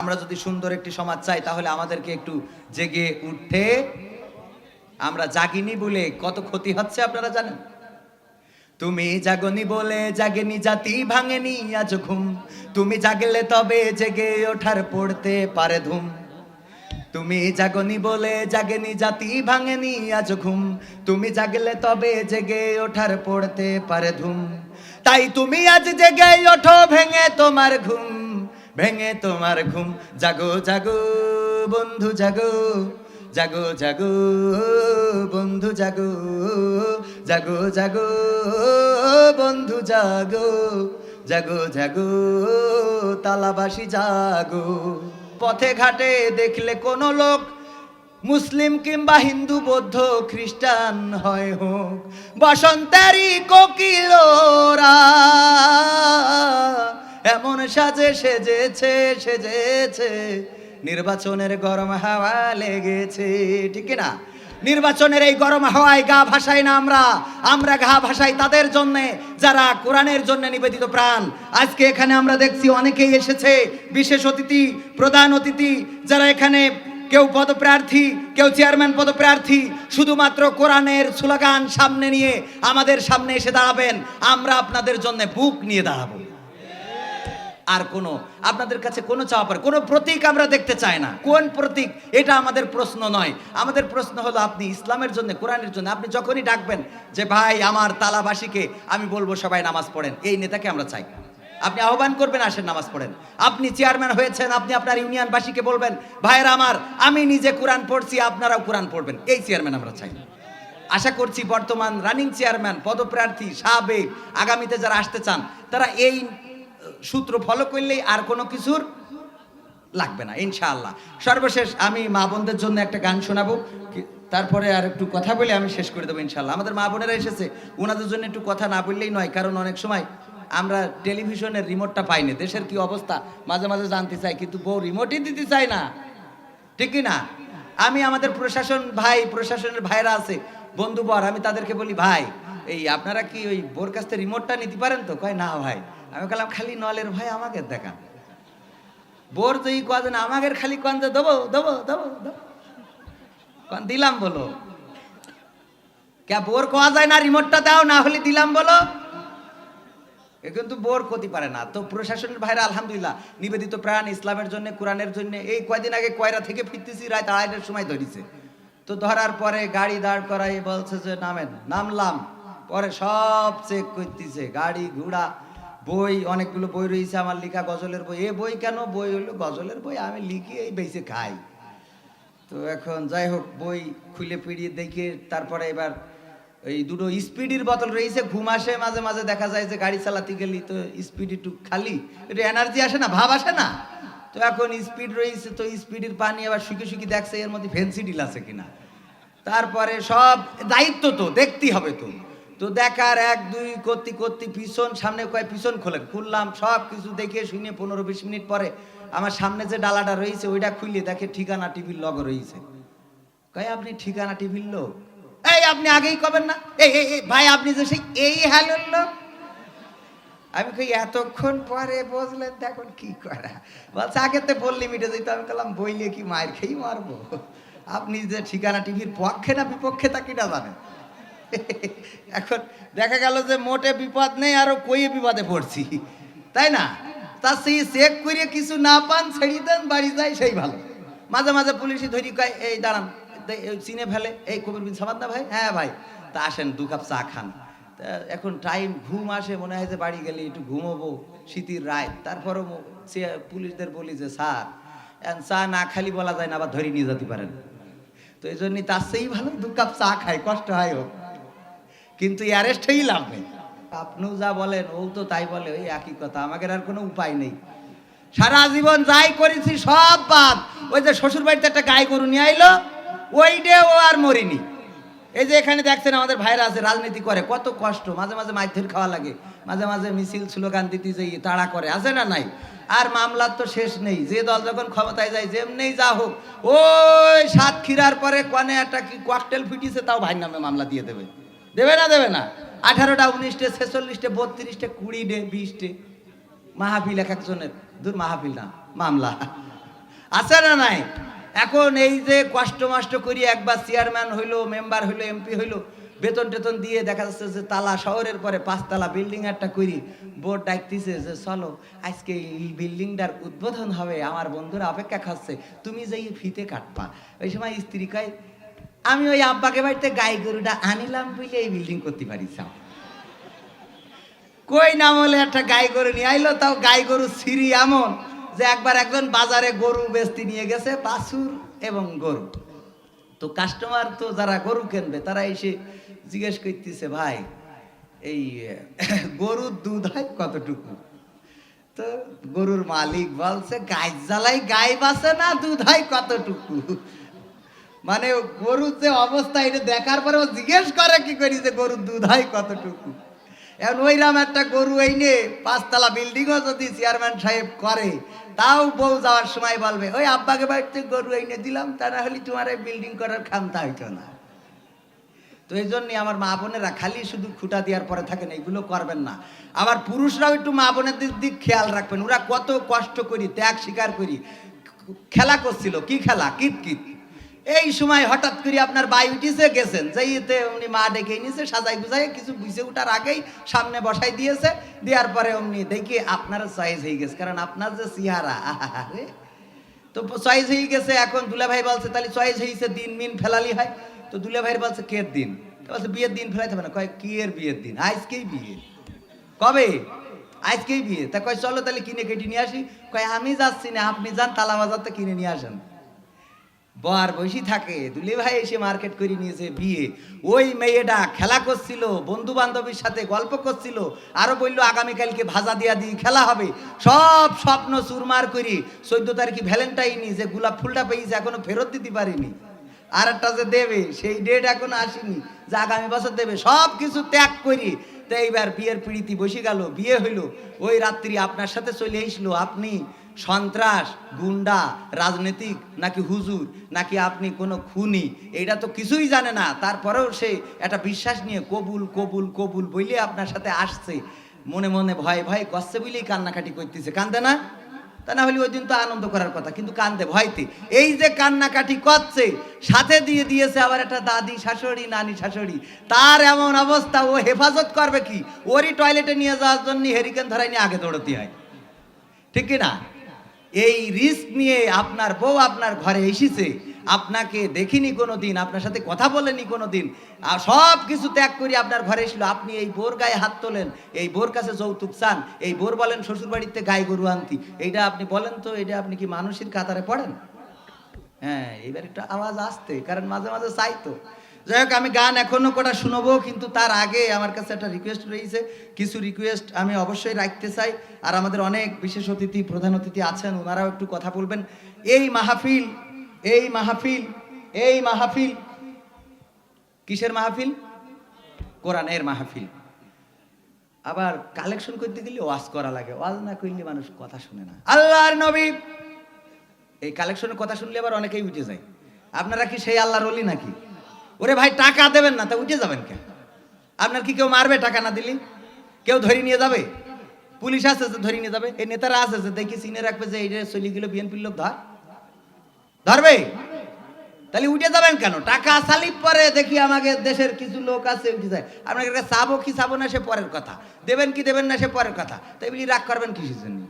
আমরা যদি সুন্দর একটি সমাজ চাই, তাহলে আমাদেরকে একটু জেগে উঠতে আমরা জাগিনি বলে কত ক্ষতি হচ্ছে আপনারা জানেন? তুমি জাগনি বলে জাগেনি, জাতি ভাঙেনি আজ ঘুম। তুমি জাগলে তবে জেগে ওঠার পড়তে পারে ধুম। তুমি জাগনি বলে জাগেনি, জাতি ভাঙেনি আজ ঘুম। তুমি জাগলে তবে জেগে ওঠার পড়তে পারে ধুম। তাই তুমি আজ জেগে ওঠো ভেঙে তোমার ঘুম। ভেঙে তোমার ঘুম। জাগো জাগো, বন্ধু, জাগো। জাগো জাগো, বন্ধু, জাগো। জাগো জাগো, বন্ধু, জাগো। জাগো জাগো, তালাবাসী, জাগো। পথে ঘাটে দেখলে কোনো লোক মুসলিম কিংবা হিন্দু, বৌদ্ধ, খ্রিস্টান হয় হোক। বসন্তেরই কোকিলোরা এমন সাজে সেজেছে সেজেছে। নির্বাচনের গরম হাওয়া লেগেছে, ঠিক না নির্বাচনের এই গরম হাওয়ায় গা ভাসাই না আমরা। আমরা গা ভাসাই তাদের জন্য, যারা কোরআনের জন্য নিবেদিত প্রাণ। আজকে এখানে আমরা দেখছি অনেকেই এসেছে, বিশেষ অতিথি, প্রধান অতিথি, যারা এখানে কেউ পদপ্রার্থী, কেউ চেয়ারম্যান পদপ্রার্থী, শুধুমাত্র কোরআনের স্লোগান সামনে নিয়ে আমাদের সামনে এসে দাঁড়াবেন। আমরা আপনাদের জন্য বুক নিয়ে দাঁড়াবো। আর কোনো। আপনাদের কাছে কোনো চাওয়া পারে কোনো প্রতীক আমরা দেখতে চাই না। কোন প্রতীক? এটা আমাদের প্রশ্ন নয়। আমাদের প্রশ্ন হলো আপনি ইসলামের জন্য, কোরআনের জন্য। আপনি যখনই ডাকবেন যে, ভাই, আমার তালাবাসীকে আমি বলব সবাই নামাজ পড়েন। এই নেতাকে আমরা চাই। আপনি আহ্বান করবেন, আসেন, নামাজ পড়েন। আপনি চেয়ারম্যান হয়েছেন, আপনি আপনার ইউনিয়নবাসীকে বলবেন, ভাইয়েরা আমার, আমি নিজে কোরআন পড়ছি, আপনারাও কোরআন পড়বেন। এই চেয়ারম্যান আমরা চাই। আশা করছি বর্তমান রানিং চেয়ারম্যান, পদপ্রার্থী সাবেক, আগামীতে যারা আসতে চান, তারা এই সূত্র ফলো করলেই আর কোনো কিছুর লাগবে না, ইনশাআল্লাহ। সর্বশেষ আমি মা বোনদের জন্য একটা গান শোনাবো। তারপরে আর একটু কথা বলে আমি শেষ করে দেবো, ইনশাআল্লাহ। আমাদের মা বোনেরা এসেছে ওনাদের জন্য একটু কথা না বললেই নয়, কারণ অনেক সময় আমরা টেলিভিশনের রিমোটটা পাই না দেশের কি অবস্থা? মাঝে মাঝে জানতে চাই, কিন্তু বউ রিমোটই দিতে চায় না। ঠিক না আমি আমাদের প্রশাসন ভাই, প্রশাসনের ভাইরা আছে বন্ধু বর আমি তাদেরকে বলি, ভাই, এই আপনারা কি ওই বোর কাছ থেকে রিমোটটা নিতে পারেন তো? কয়, না ভাই। আমি বললাম, খালি নলের ভাই আমাকে দেখান। বোর তুই কদিন আমাকে খালি কন যে দেবো দেবো দেবো কন, দিলাম বলো। বোর কোয়া যায় না রিমোটটা দাও, না হলে দিলাম বলো। এ কিন্তু বোর ক্ষতি পারে না। তো প্রশাসনের ভাইরা আলহামদুলিল্লাহ নিবেদিত প্রাণ, ইসলামের জন্য, কোরআনের জন্য, এই কয়দিন আগে কয়রা থেকে ফিরতেছি, রাত আড়াইটার সময় ধরিছে। তো ধরার পরে গাড়ি দাঁড় করাই বলছে যে, নামেন, নামলাম। পরে সব চেক করতেছে, গাড়ি, ঘোড়া বই, অনেকগুলো বই রয়েছে আমার লেখা গজলের বই। এ বই কেন বই হলো? গজলের বই আমি লিখি এই বেঁচে খাই। তো এখন যাই হোক, বই খুলে পিড়িয়ে দেখে তারপরে এবার এই দুটো স্পিডির বোতল রয়েছে, ঘুম আসে, মাঝে মাঝে দেখা যায় যে গাড়ি চালাতে গেলি তো স্পিড একটু খালি। একটু এনার্জি আসে না, ভাব আসে না। তো এখন স্পিড রয়েছে, তো স্পিডের পানি আবার শুকি শুকি দেখছে এর মধ্যে ফেন্সিডিল আছে কিনা। তারপরে সব দায়িত্ব তো, দেখতেই হবে তো। তো দেখার এক, দুই করতে করতে পিছন, সামনে কয় পিছন খোলেন। খুললাম সব কিছু দেখে শুনে পনেরো বিশ মিনিট পরে আমার সামনে যে ডালাটা রয়েছে, ওইটা খুললে দেখে ঠিকানা টিভির লগ রয়েছে। কয়, আপনি ঠিকানা টিভির লোক? এই, আপনি আগেই কবেন না? এই ভাই, আপনি যে সেই এই হ্যালোর লোক? আমি কই, এতক্ষণ পরে বসলেন দেখুন কি করা? বলছে, আগে তো বললি মিটে যেত। আমি বললাম, বইলে কি মায়ের খেয়েই মারবো? আপনি যে ঠিকানা টিভির পক্ষে না বিপক্ষে তা কিনা জানেন? এখন দেখা গেল যে মোটে বিপদ নেই, আরও কই বিপদে পড়ছি। তাই না? তা সেই চেক করে কিছু না পান, ছেড়ে দেন, বাড়ি যায় সেই ভালো। মাঝে মাঝে পুলিশই ধরি, কয়, এই দাঁড়ান চিনে ফেলে, এই কবির বিন সামাদ না ভাই? হ্যাঁ ভাই। তা আসেন, দু কাপ চা খান। এখন টাইম, ঘুম আসে, মনে হয় যে বাড়ি গেলে একটু ঘুমোবো, শীতের রায় তারপরও পুলিশদের বলি যে, স্যার চা না খালি বলা যায় না, আবার ধরে নিয়ে যেতে পারেন। তো এই জন্যই তার সেই ভালো, দু কাপ চা খায় কষ্ট হয় হোক। কিন্তু অ্যারেস্ট হয়েই লাভ নেই। আপনিও যা বলেন, ও তো তাই বলে, ওই একই কথা। আমাদের আর কোনো উপায় নেই। সারা জীবন যাই করেছি, সব বাদ। ওই যে শ্বশুর বাড়িতে একটা গায়ে গরু নিয়ে আইলো ওইটে ও আর মরিনি। এই যে এখানে দেখছেন আমাদের ভাইরা আছে, রাজনীতি করে, কত কষ্ট। মাঝে মাঝে মাইথের খাওয়া লাগে। মাঝে মাঝে মিছিল স্লোগান দিতে যাই তাড়া করে, আছে না নাই? আর মামলার তো শেষ নেই। যে দল যখন ক্ষমতায় যায়, যেমনি যা হোক, ওই সাতক্ষীরার পরে কনে একটা কি ককটেল ফিটিছে, তাও ভাই নামে মামলা দিয়ে দেবে। দেবে না দেবে না? আঠারোটা, উনিশটে, ছেচল্লিশটে, বত্রিশটে, কুড়িটে, বিশটে। মাহফিল এক একজনের। দূর মাহফিল না, মামলা। আছে না নাই? এখন এই যে কষ্ট মষ্ট করি একবার চেয়ারম্যান হইল, মেম্বার হইল, এমপি হইল, বেতন টেতন দিয়ে দেখা যাচ্ছে যে তালা শহরের পরে পাঁচতলা বিল্ডিং একটা করি। বোর্ড ডাকতেছে যে, চলো, আজকে এই বিল্ডিংটার উদ্বোধন হবে। আমার বন্ধুরা অপেক্ষা খাচ্ছে তুমি যেই ফিতে কাটবা। ওই সময় স্ত্রী কয় আমি ওই আব্বাকে বাড়িতে গাই গরুটা আনিলাম বুঝলে এই বিল্ডিং করতে পারিস কই নাম হলে একটা গাই গরু নিয়ে আইলো, তাও গাই গরু সিঁড়ি এমন যে একবার একজন বাজারে গরু বেচতে নিয়ে গেছে, বাছুর এবং গরু। তো কাস্টমার তো যারা গরু কিনবে, তারা এসে জিজ্ঞেস করতেছে, ভাই, এই, গরুর দুধ হয় কতটুকু? তো গরুর মালিক বলছে, গাই জ্বালাই গাই বাসে না, দুধ হয় কতটুকু? মানে গরুর যে অবস্থা, এটা দেখার পরে ও জিজ্ঞেস করে কি করি যে গরুর দুধ হয় কতটুকু। এখন ওইরাম একটা গরু এইনে পাঁচতলা বিল্ডিংও যদি চেয়ারম্যান সাহেব করে, তাও বউ যাওয়ার সময় বলবে, ওই আব্বাকে বাড়িতে গরু এইনে দিলাম, তা না হলে তোমার এই বিল্ডিং করার ক্ষমতা হইতো না। তো এই জন্যই আমার মা বোনেরা খালি শুধু খুঁটা দেওয়ার পরে থাকেন এইগুলো করবেন না। আবার পুরুষরাও একটু মা বোনেদের দিক খেয়াল রাখবেন, ওরা কত কষ্ট করি, ত্যাগ স্বীকার করি। খেলা করছিল, কি খেলা? কিত কিত এই সময় হঠাৎ করে আপনার বাই উঠিছে, গেছেন। যেইতে উনি মা ডেকে নিয়েছে সাজাই গুজাই কিছু বুঝে উঠার আগেই সামনে বসাই দিয়েছে। দেওয়ার পরে অমনি দেখি আপনার চয়েস হয়ে গেছে, কারণ আপনার যে চেহারা তো চয়েস হয়ে গেছে, এখন দুলা ভাই বলছে, তাহলে চয়েস হয়েছে দিন মিন ফেলালি হয়। তো দুলা ভাই বলছে, কের দিন? বলছে, বিয়ের দিন ফেলাইতে হবে না। কয় কি এর বিয়ের দিন? আজকেই বিয়ে। কবে? আজকেই বিয়ে। তা কয়, চলো তাহলে কিনে কেটে নিয়ে আসি। কয়, আমি যাচ্ছি না, আপনি যান, তালা বাজার তো কিনে নিয়ে আসেন। বর বসি থাকে। দুলি ভাই এসে মার্কেট করে নিয়েছে বিয়ে। ওই মেয়েটা খেলা করছিল বন্ধু বান্ধবীর সাথে গল্প করছিল, আরও বলল, আগামীকালকে ভাজা দিয়া দিয়ে খেলা হবে। সব স্বপ্ন চুরমার করি চোদ্দ তারিখে ভ্যালেন্টাইনি যে গোলাপ ফুলটা পেয়েছে, এখনও ফেরত দিতে পারিনি। আর একটা যে দেবে, সেই ডেট এখনও আসেনি। যে আগামী বছর দেবে, সব কিছু ত্যাগ করি। তো এইবার বিয়ের পিড়িতি বসে গেল, বিয়ে হইল। ওই রাত্রি আপনার সাথে চলে এসলো আপনি সন্ত্রাস, গুন্ডা, রাজনীতিক, নাকি হুজুর, নাকি আপনি কোনো খুনি, এইটা তো কিছুই জানে না। তারপরেও সে একটা বিশ্বাস নিয়ে কবুল কবুল কবুল বইলে আপনার সাথে আসছে। মনে মনে ভয় ভয় করছে বলেই কান্নাকাটি করতেছে। কান্দে না? তা না হলে ওই দিন তো আনন্দ করার কথা, কিন্তু কান্দে ভয়তে। এই যে কান্নাকাটি করছে, সাথে দিয়ে দিয়েছে আবার একটা দাদি, শাশুড়ি, নানি, শাশুড়ি। তার এমন অবস্থা, ও হেফাজত করবে কি? ওরই টয়লেটে নিয়ে যাওয়ার জন্য হেরিকেন ধরাই নিয়ে আগে দৌড়তে হয়। ঠিক কি না? এই রিস্ক নিয়ে আপনার বউ আপনার ঘরে এসেছে। আপনাকে দেখিনি কোনো দিন আপনার সাথে কথা বলেনি কোনো দিন সব কিছু ত্যাগ করে আপনার ঘরে এসলো আপনি এই বোর গায়ে হাত তোলেন, এই বোর কাছে যৌতুক চান, এই বোর বলেন শ্বশুর বাড়িতে গায়ে গরু আনতি। এইটা আপনি বলেন তো এটা আপনি কি মানুষের কাতারে পড়েন? হ্যাঁ এবার একটু আওয়াজ আসতে, কারণ মাঝে মাঝে চাই তো। যাই হোক, আমি গান এখনও কটা শুনব, কিন্তু তার আগে আমার কাছে একটা রিকোয়েস্ট রয়েছে। কিছু রিকোয়েস্ট আমি অবশ্যই রাখতে চাই। আর আমাদের অনেক বিশেষ অতিথি, প্রধান অতিথি আছেন ওনারাও একটু কথা বলবেন। এই মাহফিল এই মাহফিল এই মাহফিল। কিসের মাহফিল? কোরআনের মাহফিল। আবার কালেকশন করতে গেলে ওয়াজ করা লাগে। ওয়াজ না করলে মানুষ কথা শুনে না। আল্লাহর নবী! এই কালেকশনের কথা শুনলে আবার অনেকেই উঠে যায়। আপনারা কি সেই আল্লাহর অলি নাকি? ওরে ভাই, টাকা দেবেন না, তা উঠে যাবেন কেন? আপনার কি কেউ মারবে টাকা না দিলি? কেউ ধরে নিয়ে যাবে? পুলিশ আছে যে ধরে নিয়ে যাবে? এই নেতারা আছে যে দেখি চিনে রাখবে যে এই যে চলে গেল বিএনপির লোক, ধর। ধরবে? তাহলে উঠে যাবেন কেন? টাকা সালিপ পরে দেখি আমাকে দেশের কিছু লোক আছে, উঠে যায়। আপনাকে চাবো কি চাবো না সে পরের কথা। দেবেন কি দেবেন না সে পরের কথা। তাই বলি রাগ করবেন কিসের জন্য?